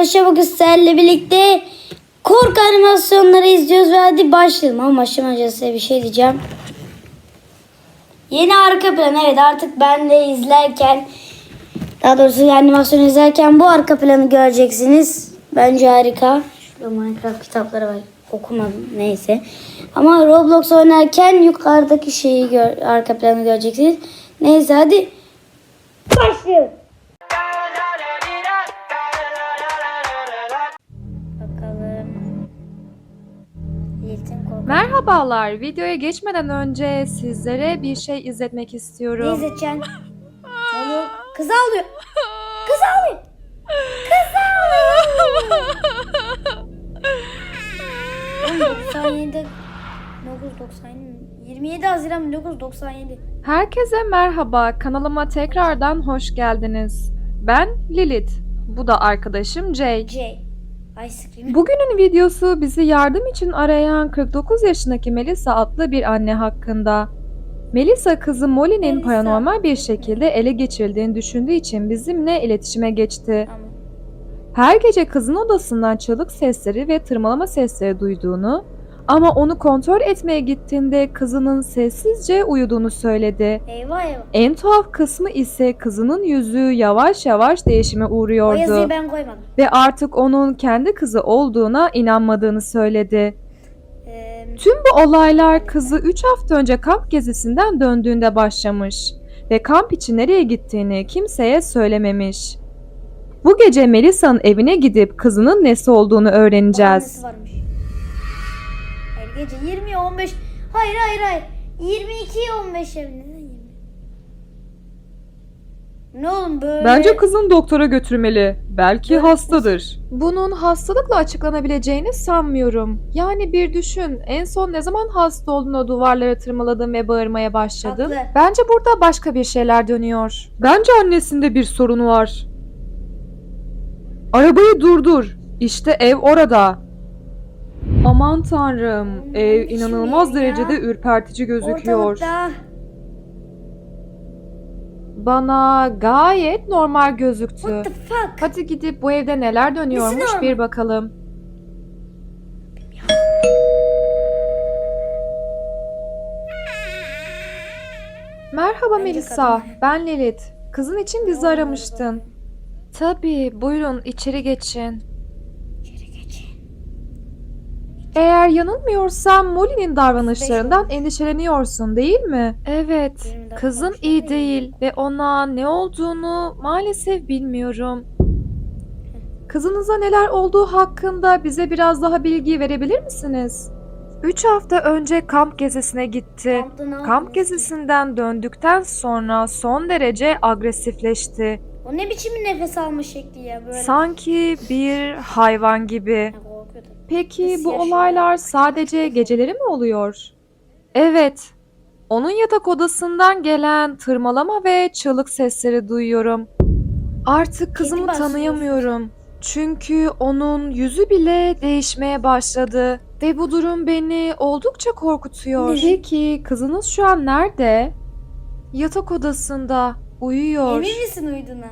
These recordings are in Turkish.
arkadaşlar bugün sizlerle birlikte korku animasyonları izliyoruz ve hadi başlayalım. Ama başlamadan önce size bir şey diyeceğim. Yeni arka plan evet artık ben de izlerken daha doğrusu animasyon izlerken bu arka planı göreceksiniz. Bence harika. Şurada Minecraft kitapları var. Okumadım neyse. Ama Roblox oynarken yukarıdaki şeyi gör, arka planı göreceksiniz. Neyse hadi başlayalım. Merhabalar. Videoya geçmeden önce sizlere bir şey izletmek Ne istiyorum. izleteceksin? Ne oluyor? Kız ağlıyor. Kız ağlıyor. Kız ağlıyor. 97 1997 27 Haziran 1997 Herkese merhaba. Kanalıma tekrardan hoş geldiniz. Ben Lilith. Bu da arkadaşım Jay. J Ice Cream. Bugünün videosu bizi yardım için arayan 49 yaşındaki Melissa adlı bir anne hakkında. Melissa kızı Molly'nin paranormal bir şekilde ele geçirildiğini düşündüğü için bizimle iletişime geçti. Her gece kızın odasından çığlık sesleri ve tırmalama sesleri duyduğunu ama onu kontrol etmeye gittiğinde kızının sessizce uyuduğunu söyledi. Eyvah eyvah. En tuhaf kısmı ise kızının yüzü yavaş yavaş değişime O uğruyordu yazıyı ben koymadım. ve artık onun kendi kızı olduğuna inanmadığını söyledi. Ee, Tüm bu olaylar kızı 3 hafta önce kamp gezisinden döndüğünde başlamış ve kamp için nereye gittiğini kimseye söylememiş. Bu gece Melissa'nın evine gidip kızının nesi olduğunu öğreneceğiz. bahanesi varmış. Gece 20 15 Hayır hayır hayır. 22 15 ev neden 20? Ne oğlum böyle? Bence kızın doktora götürmeli. Belki hastadır. Bunun hastalıkla açıklanabileceğini sanmıyorum. Yani bir düşün. En son ne zaman hasta olduğunda duvarlara tırmaladın ve bağırmaya başladın? Haklı. Bence burada başka bir şeyler dönüyor. Bence annesinde bir sorun var. Arabayı durdur. İşte ev orada. Aman tanrım. Ev inanılmaz derecede ürpertici gözüküyor. Bana gayet normal gözüktü. Hadi gidip bu evde neler dönüyormuş bir bakalım. Merhaba Melisa, ben Lilith. Kızın için bizi aramıştın. Tabii, buyurun içeri geçin. İçeri geç. Eğer yanılmıyorsam Molly'nin davranışlarından endişeleniyorsun değil mi? Evet, kızım iyi iyi. değil ve ona ne olduğunu maalesef bilmiyorum. Kızınıza neler olduğu hakkında bize biraz daha bilgi verebilir misiniz? 3 hafta önce kamp gezisine gitti. Kamp gezisinden döndükten sonra son derece agresifleşti. O ne biçim nefes alma şekli ya böyle. Sanki bir hayvan gibi. Peki bu olaylar sadece geceleri mi oluyor? Evet. Onun yatak odasından gelen tırmalama ve çığlık sesleri duyuyorum. Artık kızımı tanıyamıyorum. Çünkü onun yüzü bile değişmeye başladı ve bu durum beni oldukça korkutuyor. Peki kızınız şu an nerede? Yatak odasında uyuyor. Emin misin uyduğuna?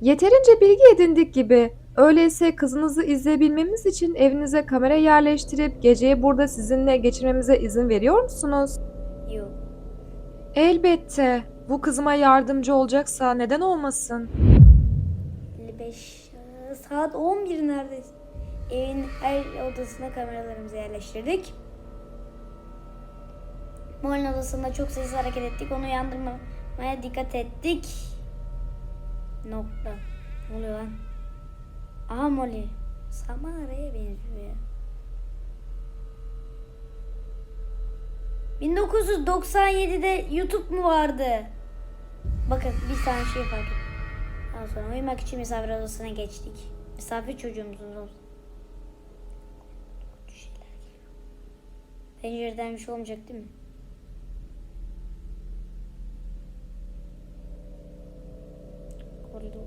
Yeterince bilgi edindik gibi. Öyleyse kızınızı izleyebilmemiz için evinize kamera yerleştirip geceyi burada sizinle geçirmemize izin veriyor musunuz? Yok. Elbette. Bu kızıma yardımcı olacaksa neden olmasın? 55 e, saat 11 neredeyse. Evin her odasına kameralarımızı yerleştirdik. Molin odasında çok sessiz hareket ettik. Onu uyandırmamaya dikkat ettik. Nokta. Ne oluyor lan? Aha Molly. Samara'ya benziyor ya. 1997'de YouTube mu vardı? Bakın bir tane şey fark ettim. Ondan sonra uyumak için misafir odasına geçtik. Misafir çocuğumuzun. Pencereden bir şey olmayacak değil mi? Koridor.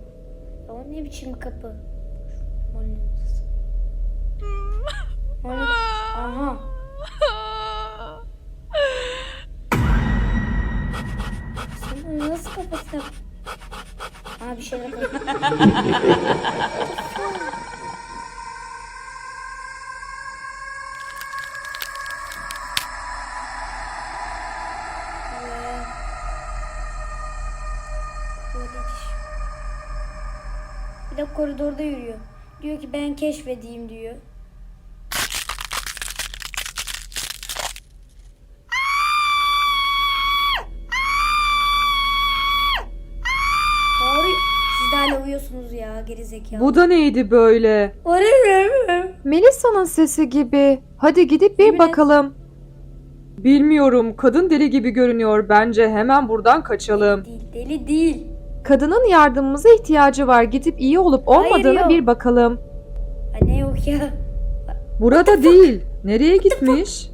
Ya o ne biçim kapı? Aha. Nasıl kapatacağım? Aa bir Bir de koridorda yürüyor. Diyor ki ben keşfedeyim diyor. Bağırıyor. Siz de hala uyuyorsunuz ya gerizekalı. Bu da neydi böyle? Oraya Melisa'nın sesi gibi. Hadi gidip bir Yemin et. bakalım. Bilmiyorum. Kadın deli gibi görünüyor. Bence hemen buradan kaçalım. Değil, deli değil. Kadının yardımımıza ihtiyacı var. Gidip iyi olup olmadığını yok. bir bakalım. Ha, ne yok ya. Burada değil. Nereye gitmiş?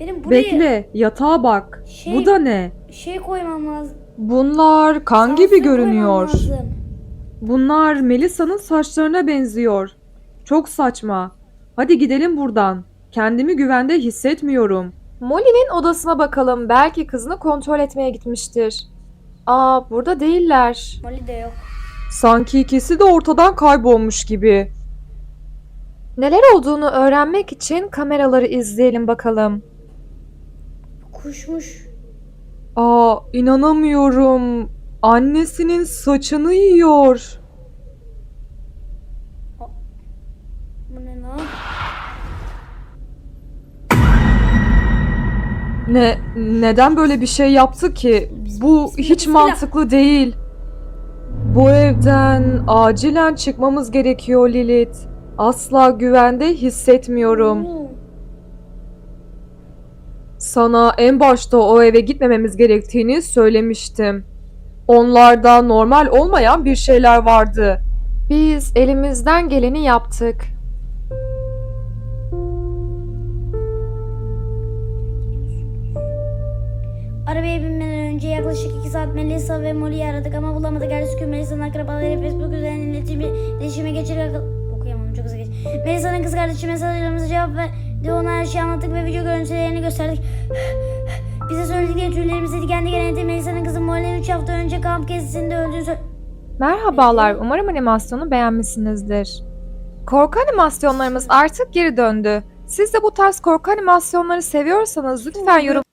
Benim buraya Bekle, yatağa bak. Şey- Bu da ne? şey koymam lazım. Bunlar kan gibi Sansür koymam görünüyor. Bunlar Melisa'nın saçlarına benziyor. Çok saçma. Hadi gidelim buradan. Kendimi güvende hissetmiyorum. Molly'nin odasına bakalım. Belki kızını kontrol etmeye gitmiştir. Aa, burada değiller. Molly de yok. Sanki ikisi de ortadan kaybolmuş gibi. Neler olduğunu öğrenmek için kameraları izleyelim bakalım. Kuşmuş. Aa, inanamıyorum. Annesinin saçını yiyor. Bu ne lan? Ne neden böyle bir şey yaptı ki? Bu hiç mantıklı değil. Bu evden acilen çıkmamız gerekiyor Lilith. Asla güvende hissetmiyorum. Oo. Sana en başta o eve gitmememiz gerektiğini söylemiştim. Onlarda normal olmayan bir şeyler vardı. Biz elimizden geleni yaptık. Arabaya binmeden önce yaklaşık 2 saat Melissa ve Molly'yi aradık ama bulamadık. Ertesi gün Melissa'nın akrabaları Facebook üzerinden iletişime, iletişime geçerek... Okuyamadım çok hızlı geç. Melissa'nın kız kardeşi mesajlarımıza cevap verdi. Ona her şeyi anlattık ve video görüntülerini gösterdik. Bize söyledikleri tüylerimizi kendi genetti. Melissa'nın kızı Molly'nin 3 hafta önce kamp gezisinde öldüğünü söyledi. Merhabalar, umarım animasyonu beğenmişsinizdir. Korku animasyonlarımız artık geri döndü. Siz de bu tarz korku animasyonları seviyorsanız lütfen yorum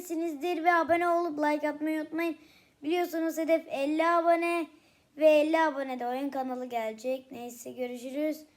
beğenmişsinizdir ve abone olup like atmayı unutmayın. Biliyorsunuz hedef 50 abone ve 50 abonede oyun kanalı gelecek. Neyse görüşürüz.